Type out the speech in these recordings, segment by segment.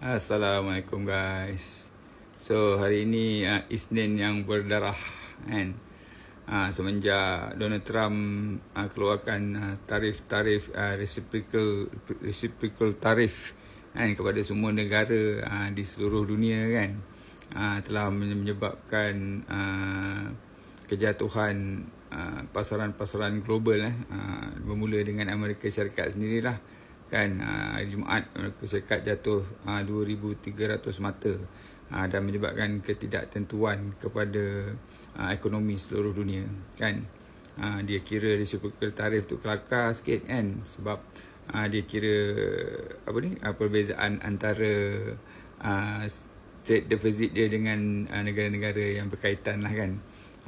Assalamualaikum guys. So hari ini uh, Isnin yang berdarah kan. Uh, semenjak Donald Trump uh, keluarkan uh, tarif-tarif uh, reciprocal reciprocal tarif kan kepada semua negara uh, di seluruh dunia kan. Uh, telah menyebabkan uh, kejatuhan uh, pasaran-pasaran global eh uh, bermula dengan Amerika Syarikat sendirilah kan hari Jumaat Syarikat jatuh 2300 mata dan menyebabkan ketidaktentuan kepada ekonomi seluruh dunia kan. Dia kira reciprocal tarif tu kelakar sikit kan sebab dia kira apa ni perbezaan antara trade deficit dia dengan negara-negara yang berkaitan lah kan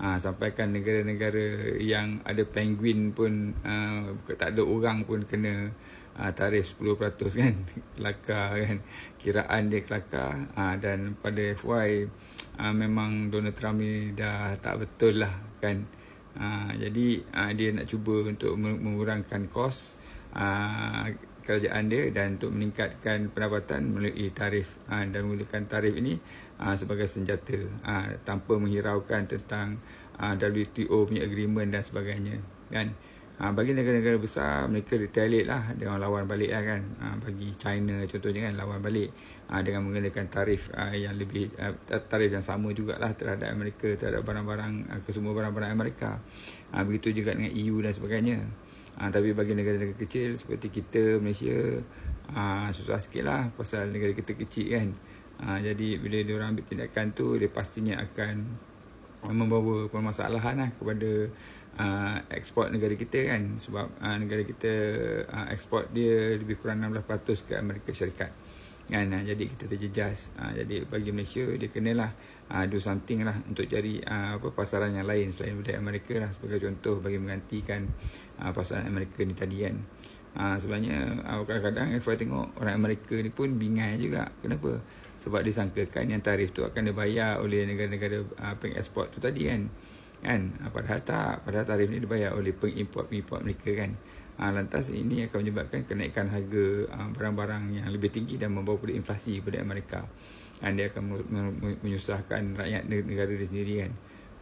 Ha, sampaikan negara-negara yang ada penguin pun uh, tak ada orang pun kena uh, tarif 10% kan kelakar kan. Kiraan dia kelakar. Uh, dan pada FY uh, memang Donald Trump ni dah tak betul lah kan. Uh, jadi uh, dia nak cuba untuk mengurangkan kos. Uh, kerajaan dia dan untuk meningkatkan pendapatan melalui tarif. Uh, dan menggunakan tarif ini uh, sebagai senjata uh, tanpa menghiraukan tentang uh, WTO punya agreement dan sebagainya kan? Ha, bagi negara-negara besar mereka retaliate lah dengan lawan balik lah kan? Ha, bagi China contohnya kan? Lawan balik ha, dengan menggunakan tarif ha, yang lebih ha, tarif yang sama jugalah terhadap Amerika terhadap barang-barang ha, kesemua barang-barang Amerika. Ha, begitu juga dengan EU dan sebagainya ha, tapi bagi negara-negara kecil seperti kita Malaysia ha, susah sikit lah pasal negara kita kecil kan. Ha, jadi bila dia orang ambil tindakan tu dia pastinya akan membawa permasalahan lah kepada uh, ekspor negara kita kan. Sebab uh, negara kita uh, ekspor dia lebih kurang 16% ke Amerika Syarikat kan? Uh, jadi kita terjejas. Uh, jadi bagi Malaysia dia kenalah uh, do something lah untuk cari uh, apa pasaran yang lain selain daripada Amerika lah. Sebagai contoh bagi menggantikan uh, pasaran Amerika ni tadi kan. Uh, sebenarnya uh, kadang-kadang saya tengok orang Amerika ni pun bingai juga. Kenapa? Sebab disangkakan yang tarif tu akan dibayar oleh negara-negara uh, pengeksport tu tadi kan. Kan? Ha, padahal tak. Padahal tarif ni dibayar oleh pengimport-pengimport mereka kan ha, lantas ini akan menyebabkan kenaikan harga ha, barang-barang yang lebih tinggi dan membawa pada inflasi kepada mereka dan dia akan menyusahkan rakyat negara dia sendiri kan.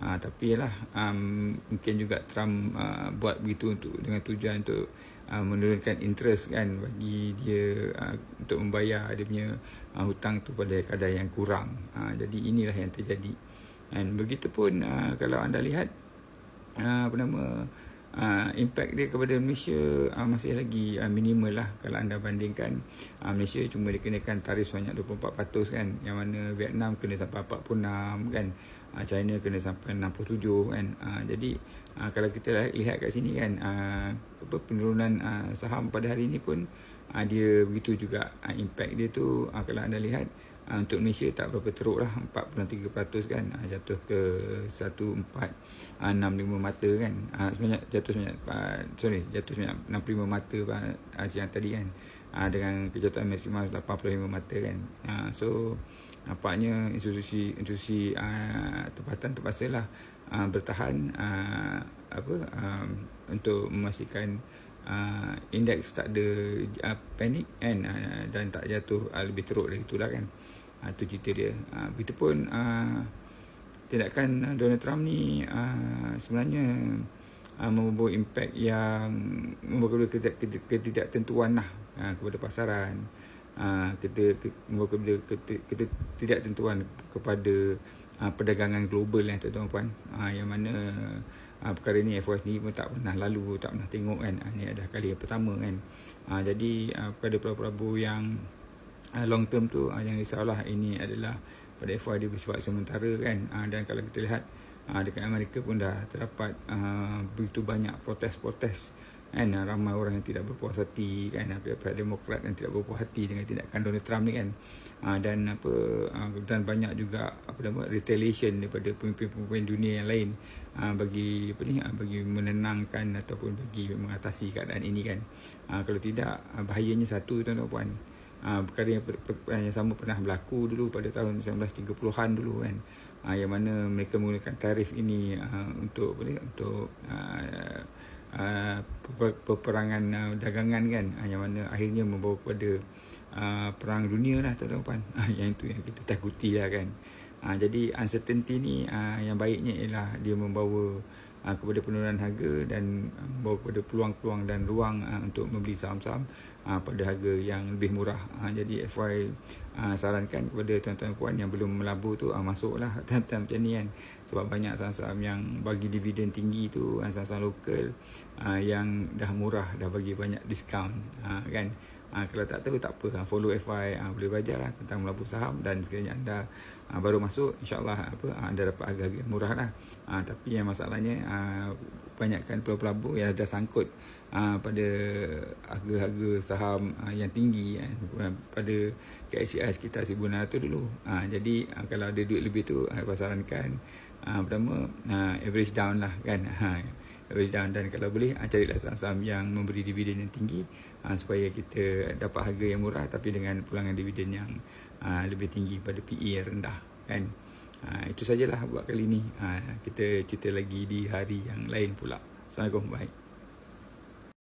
Ha, tapi lah um, mungkin juga Trump uh, buat begitu untuk dengan tujuan untuk uh, menurunkan interest kan bagi dia uh, untuk membayar dia punya uh, hutang tu pada kadar yang kurang. Uh, jadi inilah yang terjadi. Dan begitu pun uh, kalau anda lihat uh, apa nama uh, impact dia kepada Malaysia uh, masih lagi uh, minimal lah kalau anda bandingkan. Uh, Malaysia cuma dikenakan tarif sebanyak 24% kan. Yang mana Vietnam kena sampai 46 kan. Uh, China kena sampai 67 kan. Uh, jadi uh, kalau kita lihat kat sini kan uh, apa penurunan uh, saham pada hari ini pun uh, dia begitu juga uh, impact dia tu uh, kalau anda lihat uh, untuk Malaysia tak berapa teruk lah 4.3% kan. Uh, jatuh ke 1465 mata kan. Uh, sebanyak jatuh sebanyak uh, sorry jatuh sebanyak 65 mata uh, siang tadi kan. Uh, dengan kejatuhan maksimal 85 mata kan. Uh, so nampaknya institusi institusi uh, tempatan terpaksa lah uh, bertahan uh, apa um, untuk memastikan uh, indeks tak ada uh, panik kan uh, dan tak jatuh uh, lebih teruk dari itulah kan. Itu uh, cerita dia. Uh, begitupun uh, tindakan Donald Trump ni uh, sebenarnya uh, membawa impak yang membawa ketidaktentuan lah uh, kepada pasaran uh, kita membawa ketidaktentuan kepada uh, perdagangan global yang tuan-tuan. Puan uh, yang mana uh, perkara ni FOS ni pun tak pernah lalu tak pernah tengok kan. Uh, ni adalah kali yang pertama kan. Uh, jadi uh, pada Prabu-Prabu yang uh, long term tu uh, jangan risaulah ini adalah pada FY dia bersifat sementara kan. Uh, dan kalau kita lihat uh, dekat Amerika pun dah terdapat uh, begitu banyak protes-protes kan ramai orang yang tidak berpuas hati kan pihak-pihak demokrat yang tidak berpuas hati dengan tindakan Donald Trump ni kan. Uh, dan apa uh, dan banyak juga apa nama retaliation daripada pemimpin-pemimpin dunia yang lain. Uh, bagi apa ni bagi menenangkan ataupun bagi mengatasi keadaan ini kan. Kalau tidak bahayanya satu tuan-tuan. Puan perkara yang, yang sama pernah berlaku dulu pada tahun 1930-an dulu kan. Yang mana mereka menggunakan tarif ini untuk apa ni untuk uh, uh, peperangan uh, dagangan kan uh, yang mana akhirnya membawa kepada uh, perang dunia lah tuan-tuan uh, yang itu yang kita takuti lah kan. Uh, jadi uncertainty ni uh, yang baiknya ialah dia membawa uh, kepada penurunan harga dan membawa kepada peluang-peluang dan ruang uh, untuk membeli saham-saham uh, pada harga yang lebih murah. Uh, jadi FY uh, sarankan kepada tuan-tuan puan yang belum melabur tu uh, masuklah time-time macam ni kan. Sebab banyak saham-saham yang bagi dividen tinggi tu, uh, saham-saham lokal uh, yang dah murah, dah bagi banyak diskaun uh, kan. Ha, kalau tak tahu tak apa. Follow FI ha, boleh belajar lah tentang melabur saham dan sekiranya anda ha, baru masuk insyaallah apa anda dapat harga-harga murah lah. Ha, tapi yang masalahnya ha, banyakkan pelabur-pelabur yang ada sangkut ha, pada harga-harga saham ha, yang tinggi kan, pada KSCI sekitar 1600 dulu. Ha, jadi ha, kalau ada duit lebih tu ha, pasarankan ha, pertama ha, average down lah kan. Ha, down dan kalau boleh ha, carilah saham-saham yang memberi dividen yang tinggi ha, supaya kita dapat harga yang murah tapi dengan pulangan dividen yang ha, lebih tinggi pada PE yang rendah kan? Ha, itu sajalah buat kali ni. Ha, kita cerita lagi di hari yang lain pula. Assalamualaikum. Bye